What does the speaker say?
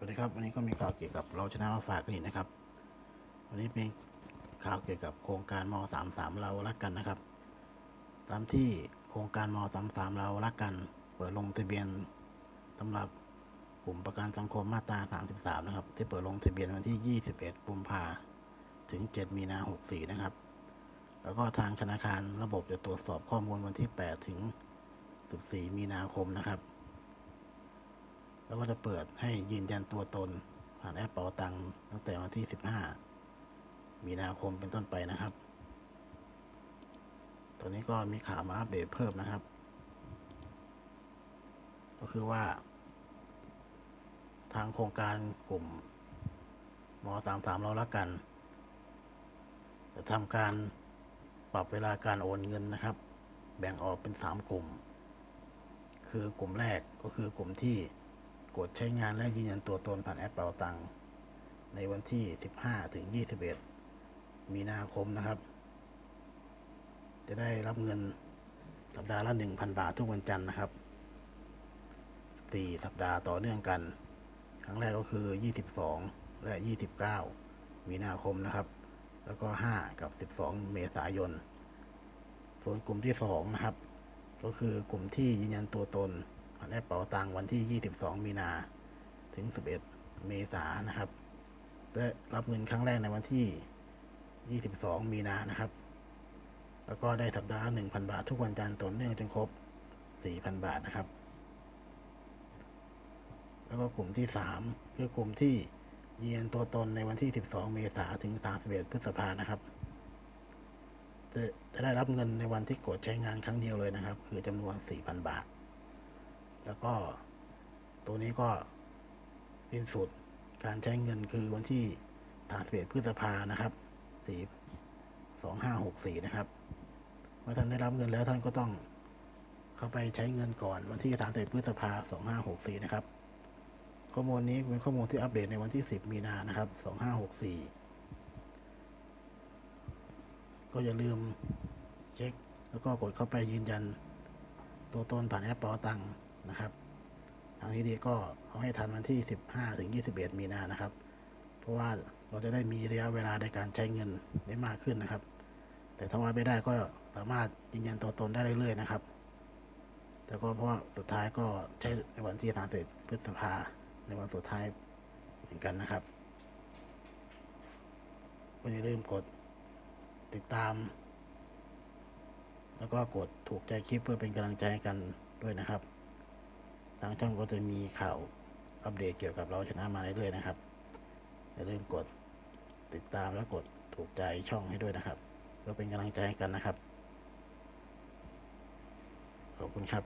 สวัสดีครับวันนี้ก็มีข่าวเกี่ยวกับเราชนะมาฝากกันอีกนะครับ วันนี้เป็นข่าวเกี่ยวกับโครงการมสามสามเรารักกันนะครับ ตามที่โครงการมสามสามเรารักกัน เปิดลงทะเบียนสำหรับกลุ่มประกันสังคมมาตราสามสิบสามนะครับ ที่เปิดลงทะเบียนวันที่ยี่สิบเอ็ดกุมภาถึงเจ็ดมีนาหกสี่นะครับ แล้วก็ทางธนาคารระบบจะตรวจสอบข้อมูลวันที่แปดถึงสิบสี่มีนาคมนะครับ แล้วก็จะเปิดให้ยืนยันตัวตนผ่านแอปเป๋าตังค์ตั้งแต่วันที่ 15 มีนาคมเป็นต้นไปนะครับตอนนี้ก็มีข่าวมาอัปเดตเพิ่มนะครับ ก็คือว่า ทางโครงการกลุ่มม33เราละกัน จะทำการปรับเวลาการโอนเงินนะครับ แบ่งออกเป็น 3 กลุ่ม คือกลุ่มแรกก็คือกลุ่มที่ กดใช้งานและยืนยันตัวตนผ่านแอปเป๋าตังค์ในวันที่ 15 ถึง 21 มีนาคมนะครับ จะได้รับเงินสัปดาห์ละ 1,000 บาททุกวันจันทร์นะครับ4สัปดาห์ต่อเนื่องกัน ครั้งแรกก็คือ 22 และ 29 มีนาคมนะครับ แล้วก็ 5 กับ 12 เมษายน ส่วนกลุ่มที่ 2 นะครับ ก็คือกลุ่มที่ยืนยันตัวตนผ่าน แอปเป๋าตังวันที่ 22 มีนาถึง 11 เมษายนนะครับและรับเงินครั้งแรกในวันที่ 22 มีนานะครับ แล้วก็ได้สัปดาห์ละ1,000 บาท ทุกวันจันทร์ต่อเนื่องจนครบ 4,000 บาทนะครับ แล้วก็กลุ่มที่ 3 คือกลุ่มที่ยืนยันตัวตนในวันที่ 12 เมษายนถึง 31 พฤษภานะครับจะจะได้รับเงินในวันที่กดใช้งานครั้งเดียวเลยนะครับ คือจำนวน 4,000 บาท แล้วก็ตัวนี้ก็สิ้นสุดการใช้เงินคือวันที่31พฤษภานะครับ4 2564นะครับ เมื่อท่านได้รับเงินแล้วท่านก็ต้องเข้าไปใช้เงินก่อนวันที่31พฤษภา2564นะครับ ข้อมูลนี้เป็นข้อมูลที่อัปเดตในวันที่10มีนานะครับ2564ก็อย่าลืมเช็ค แล้วก็กดเข้าไปยืนยันตัวตนผ่านแอปเป๋าตังค์ นะครับ ทางที่ดีก็เอาให้ทันวันที่ 15 ถึง 21 มีนานะครับ เพราะว่าเราจะได้มีระยะเวลาในการใช้เงินได้มากขึ้นนะครับ แต่ถ้าว่าไม่ได้ก็สามารถยืนยันตัวตนได้เรื่อยๆนะครับ แต่ก็เพราะสุดท้ายก็ใช้ในวันที่31พฤษภาในวันสุดท้ายเหมือนกันนะครับก็อย่าลืมกดติดตาม แล้วก็กดถูกใจคลิปเพื่อเป็นกำลังใจให้กันด้วยนะครับ ทางช่องก็จะมีข่าวอัปเดตเกี่ยวกับเราชนะมาเรื่อยๆนะครับอย่าลืมกดติดตามและกดถูกใจช่องให้ด้วยนะครับเพื่อเป็นกำลังใจให้กันนะครับ ขอบคุณครับ